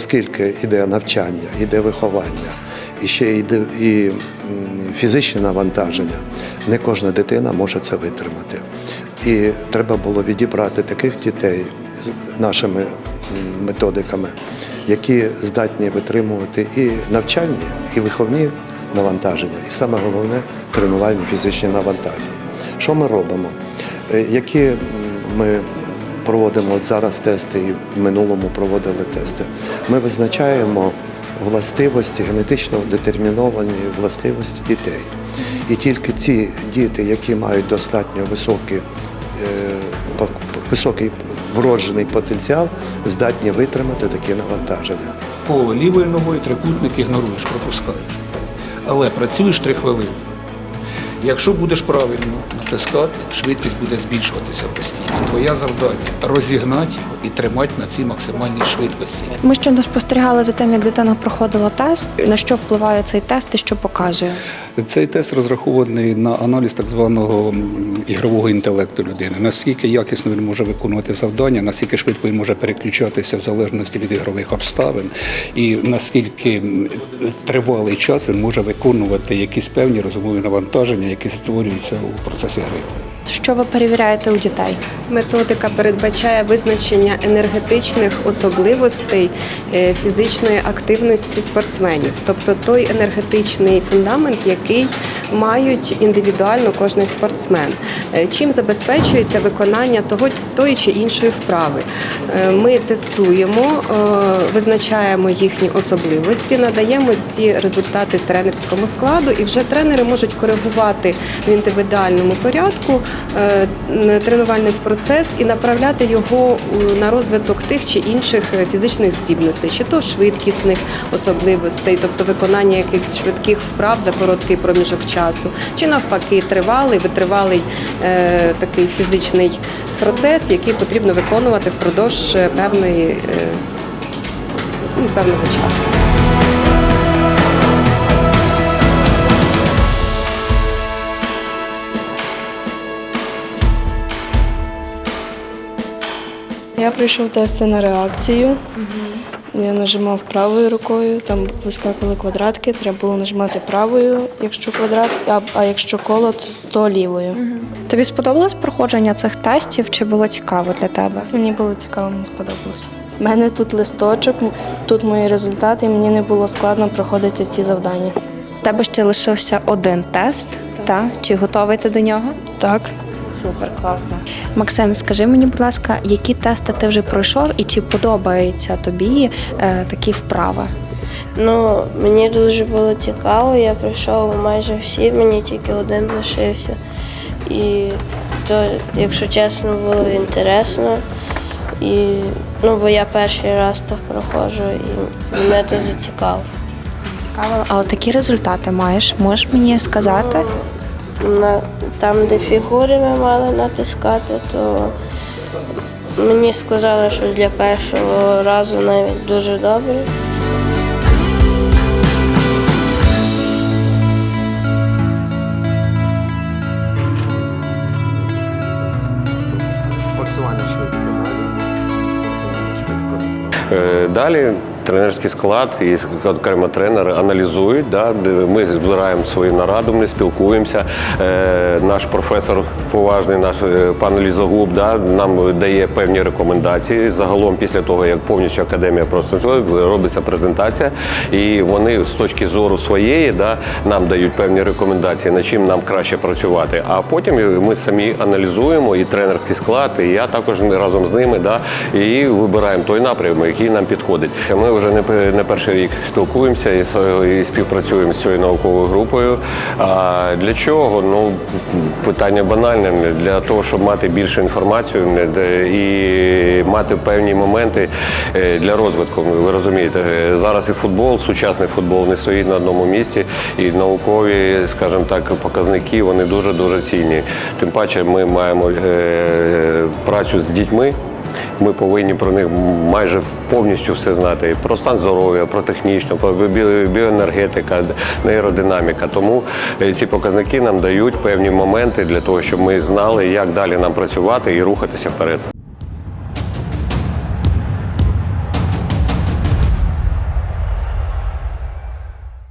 оскільки йде навчання, йде виховання, і ще йде і фізичне навантаження, не кожна дитина може це витримати. І треба було відібрати таких дітей з нашими методиками, які здатні витримувати і навчальні, і виховні навантаження, і саме головне тренувальні фізичні навантаження. Що ми робимо? Е, Які ми проводимо от зараз тести і в минулому проводили тести. Ми визначаємо властивості, генетично детерміновані властивості дітей. І тільки ці діти, які мають достатньо високі, е, високий вроджений потенціал, здатні витримати такі навантаження. Коло лівою ногою трикутник ігноруєш, пропускаєш. Але працюєш 3 хвилини. Якщо будеш правильно натискати, швидкість буде збільшуватися постійно. Твоє завдання розігнати його і тримати на цій максимальній швидкості. Ми щойно спостерігали за тим, як дитина проходила тест. На що впливає цей тест і що показує? Цей тест розрахований на аналіз так званого ігрового інтелекту людини. Наскільки якісно він може виконувати завдання, наскільки швидко він може переключатися в залежності від ігрових обставин, і наскільки тривалий час він може виконувати якісь певні розумові навантаження, які створюються у процесі гри. Що ви перевіряєте у дітей? Методика передбачає визначення енергетичних особливостей е, фізичної активності спортсменів, тобто той енергетичний фундамент, який мають індивідуально кожен спортсмен. Е, Чим забезпечується виконання того тої чи іншої вправи. Е, Ми тестуємо, е, визначаємо їхні особливості, надаємо ці результати тренерському складу, і вже тренери можуть коригувати в індивідуальному порядку тренувальний процес і направляти його на розвиток тих чи інших фізичних здібностей, чи то швидкісних особливостей, тобто виконання якихось швидких вправ за короткий проміжок часу, чи навпаки тривалий, витривалий е, такий фізичний процес, який потрібно виконувати впродовж е, певної е, ну, певного часу. Я пройшов тести на реакцію. Я нажимав правою рукою, там вискакували квадратки, треба було нажимати правою, якщо квадрат, а, а якщо коло, то лівою. Тобі сподобалось проходження цих тестів? Чи було цікаво для тебе? Мені було цікаво, мені сподобалося. У мене тут листочок, тут мої результати, і мені не було складно проходити ці завдання. У тебе ще лишився один тест. Та чи готовий ти до нього? Так. Супер, класно. Максим, скажи мені, будь ласка, які тести ти вже пройшов і чи подобаються тобі е, такі вправи? Ну, мені дуже було цікаво, я пройшов майже всі, мені тільки один лишився. І то, якщо чесно, було інтересно. І, ну, бо я перший раз так проходжу і мене це зацікавило. Цікаво. А от такі результати маєш? Можеш мені сказати? На, там, де фігури ми мали натискати, то мені сказали, що для першого разу навіть дуже добре. Е, Далі тренерський склад і окремо тренери аналізують. Да, ми збираємо свою нараду, ми спілкуємося. Е, Наш професор поважний, наш е, пан Лізогуб, да, нам дає певні рекомендації. Загалом, після того, як повністю академія просто робиться презентація, і вони з точки зору своєї да, нам дають певні рекомендації, над чим нам краще працювати. А потім ми самі аналізуємо і тренерський склад, і я також разом з ними да, і вибираємо той напрямок, який нам підходить. Ми вже не, не перший рік спілкуємося і, і співпрацюємо з цією науковою групою. А для чого? Ну питання банальне для того, щоб мати більше інформацію і мати певні моменти е, для розвитку. Ви розумієте, е, зараз і футбол, сучасний футбол не стоїть на одному місці, і наукові, скажімо так, показники вони дуже дуже цінні. Тим паче, ми маємо е, працю з дітьми. Ми повинні про них майже повністю все знати. Про стан здоров'я, про технічну, про біоенергетика, нейродинаміка. Тому е, ці показники нам дають певні моменти для того, щоб ми знали, як далі нам працювати і рухатися вперед.